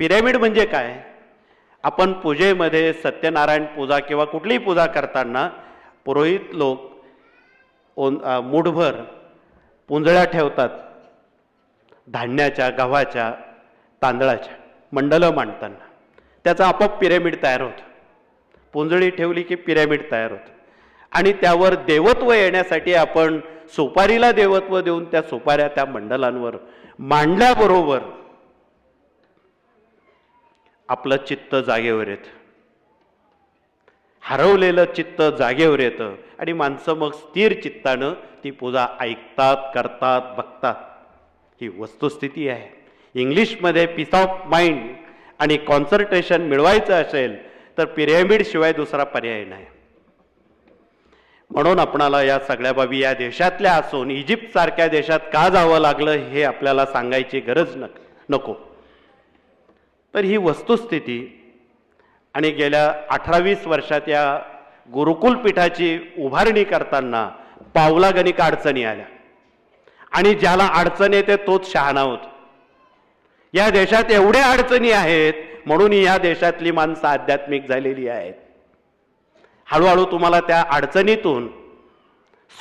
Pyramid म्हणजे काय? आपण पूजेमध्ये सत्यनारायण पूजा किंवा कुठलीही पूजा करताना पुरोहित लोक ओन अ, मूठभर पुंजळ्या ठेवतात. धान्याच्या गव्हाच्या तांदळाच्या मंडलं मांडताना. त्याचा आपोआप पिरॅमिड तयार होतं. पुंजळी ठेवली की पिरॅमिड तयार होतं. आणि त्यावर देवत्व येण्यासाठी आपण सुपारीला देवत्व देऊन त्या सुपाऱ्या त्या मंडलांवर मांडल्याबरोबर आपलं चित्त जागेवर येतं. हरवलेलं चित्त जागेवर येतं आणि माणसं मग स्थिर चित्तानं ती पूजा ऐकतात करतात बघतात. ही वस्तुस्थिती आहे. इंग्लिशमध्ये पीस ऑफ माइंड आणि कॉन्सन्ट्रेशन मिळवायचं असेल तर पिरॅमिड शिवाय दुसरा पर्याय नाही. म्हणून आपणाला या सगळ्या बाबी या देशातल्या असून इजिप्तसारख्या देशात का जावं लागलं हे आपल्याला सांगायची गरज नक नको. तर ही वस्तुस्थिती. आणि गेल्या अठरावीस वर्षात या गुरुकुल पीठाची उभारणी करताना पावलागणिक अडचणी आल्या. आणि ज्याला अडचण येते तोच शहाणा होतो. या देशात एवढ्या अडचणी आहेत म्हणून या देशातली माणसं आध्यात्मिक झालेली आहेत. हळूहळू तुम्हाला त्या अडचणीतून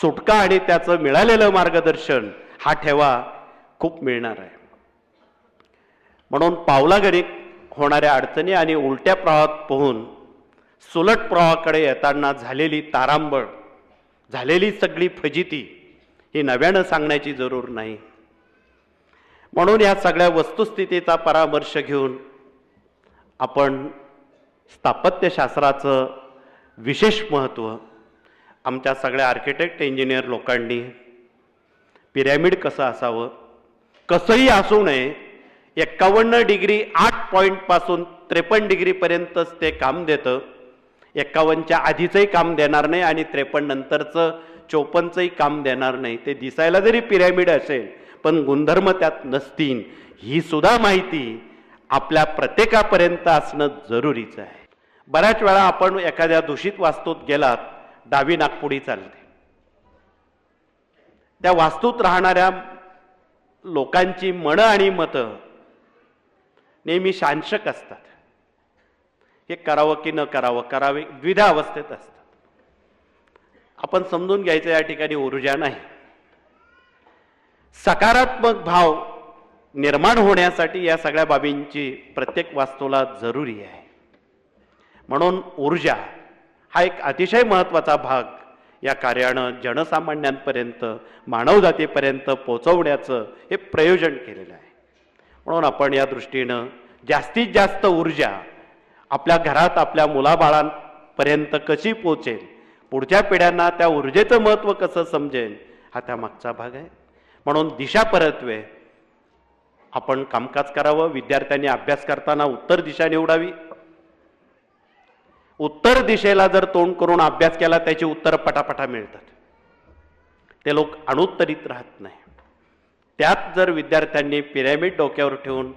सुटका आणि त्याचं मिळालेलं मार्गदर्शन हा ठेवा खूप मिळणार आहे. म्हणून पावलागणिक होणाऱ्या अडचणी आणि उलट्या प्रवाहात पोहून सुलट प्रवाहाकडे येताना झालेली तारांबळ झालेली सगळी फजिती ही नव्यानं सांगण्याची जरूर नाही. म्हणून या सगळ्या वस्तुस्थितीचा परामर्श घेऊन आपण स्थापत्यशास्त्राचं विशेष महत्त्व आमच्या सगळ्या आर्किटेक्ट इंजिनियर लोकांनी पिरॅमिड कसं असावं कसंही असू नये एक्कावन्न डिग्री आठ पॉईंटपासून त्रेपन्न डिग्रीपर्यंतच ते काम देतं. एक्कावन्नच्या आधीचंही काम देणार नाही आणि त्रेपन्न नंतरचं चोपन्नचंही काम देणार नाही. ते दिसायला जरी पिरॅमिड असेल पण गुणधर्म त्यात नसतील. ही सुद्धा माहिती आपल्या प्रत्येकापर्यंत असणं जरुरीचं आहे. बऱ्याच वेळा आपण एखाद्या दूषित वास्तूत गेलात डावी नागपुडी चालते. त्या वास्तूत राहणाऱ्या लोकांची मनं आणि मतं नेहमी शांशक असतात. हे करावं की न करावं करावे द्विधा अवस्थेत असतात. आपण समजून घ्यायचं या ठिकाणी ऊर्जा नाही. सकारात्मक भाव निर्माण होण्यासाठी या सगळ्या बाबींची प्रत्येक वास्तूला जरुरी आहे. म्हणून ऊर्जा हा एक अतिशय महत्त्वाचा भाग या कार्यानं जनसामान्यांपर्यंत मानवजातीपर्यंत पोचवण्याचं हे प्रयोजन केलेलं आहे. म्हणून आपण या दृष्टीनं जास्तीत जास्त ऊर्जा आपल्या घरात आपल्या मुलाबाळांपर्यंत कशी पोचेल पुढच्या पिढ्यांना त्या ऊर्जेचं महत्त्व कसं समजेल हा त्या मागचा भाग आहे. म्हणून दिशा परत्वे. आपण कामकाज करावं विद्यार्थ्यांनी अभ्यास करताना उत्तर दिशा निवडावी. उत्तर दिशेला जर तोंड करून अभ्यास केला त्याची उत्तर पटापटा मिळतात. ते लोक अणुत्तरित राहत नाही. त्यात जर विद्यार्थ्यांनी पिरॅमिड डोक्यावर ठेवून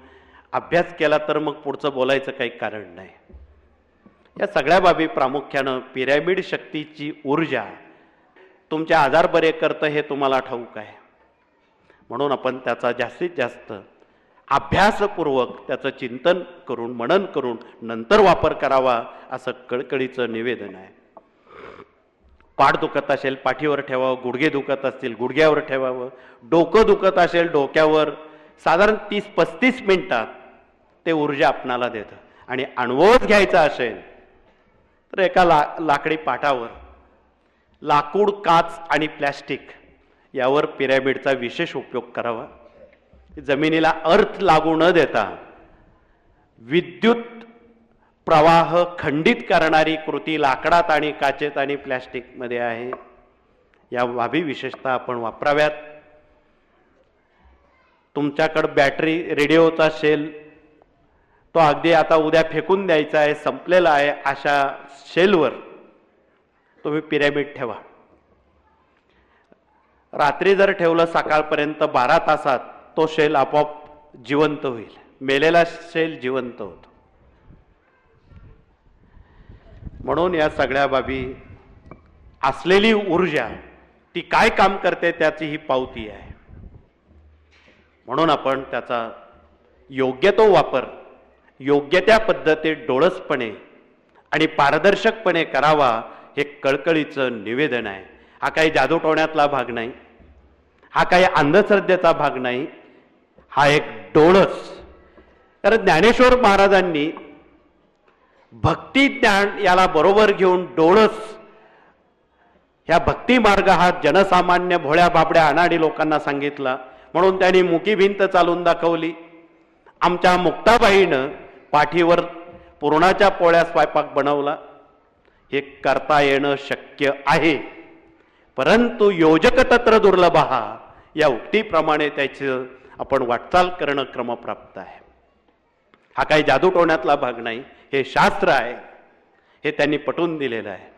अभ्यास केला तर मग पुढचं बोलायचं काही कारण नाही. या सगळ्या बाबी प्रामुख्यानं पिरॅमिड शक्तीची ऊर्जा तुमचे आजार बरे करतं हे तुम्हाला ठाऊक आहे. म्हणून आपण त्याचा जास्तीत जास्त अभ्यासपूर्वक त्याचं चिंतन करून मनन करून नंतर वापर करावा असं कळकळीचं निवेदन आहे. पाठ दुखत असेल पाठीवर ठेवावं गुडघे दुखत असतील गुडघ्यावर ठेवावं डोकं दुखत असेल डोक्यावर साधारण तीस पस्तीस मिनिटात ते ऊर्जा आपणाला देतं. आणि अनुभवच घ्यायचा असेल तर एका ला लाकडी पाटावर लाकूड काच आणि प्लॅस्टिक यावर पिरॅमिडचा विशेष उपयोग करावा. जमिनीला अर्थ लागू न देता विद्युत प्रवाह खंडित करणारी कृती लाकडात आणि काचेत आणि प्लॅस्टिकमध्ये आहे. या बाबी विशेषतः आपण वापराव्यात. तुमच्याकडं बॅटरी रेडिओचा शेल तो अगदी आता उद्या फेकून द्यायचा आहे संपलेला आहे अशा शेलवर तुम्ही पिरॅमिड ठेवा. रात्री जर ठेवलं सकाळपर्यंत बारा तासात तो शेल आपोआप जिवंत होईल. मेलेला शेल जिवंत होतो. म्हणून या सगळ्या बाबी असलेली ऊर्जा ती काय काम करते त्याची ही पावती आहे. म्हणून आपण त्याचा योग्य तो वापर योग्य त्या पद्धतीत डोळसपणे आणि पारदर्शकपणे करावा हे कळकळीचं निवेदन आहे. हा काही जादूटोण्यातला भाग नाही. हा काही अंधश्रद्धेचा भाग नाही. हा एक डोळस. कारण ज्ञानेश्वर महाराजांनी भक्ती ज्ञान याला बरोबर घेऊन डोळस. ह्या भक्ती मार्ग हा जनसामान्य भोळ्या बाबड्या अनाडी लोकांना सांगितला. म्हणून त्यांनी मुकी भिंत चालून दाखवली. आमच्या मुक्ताबाईनं पाठीवर पुरणाच्या पोळ्या स्वयंपाक बनवला. हे करता येणं शक्य आहे. परंतु योजक तत्र दुर्लभ हा या उक्तीप्रमाणे त्याचं आपण वाटचाल करणं क्रमप्राप्त आहे. हा काही जादूटोण्यातला भाग नाही. हे शास्त्र आहे. हे त्यांनी पटवून दिलेलं आहे.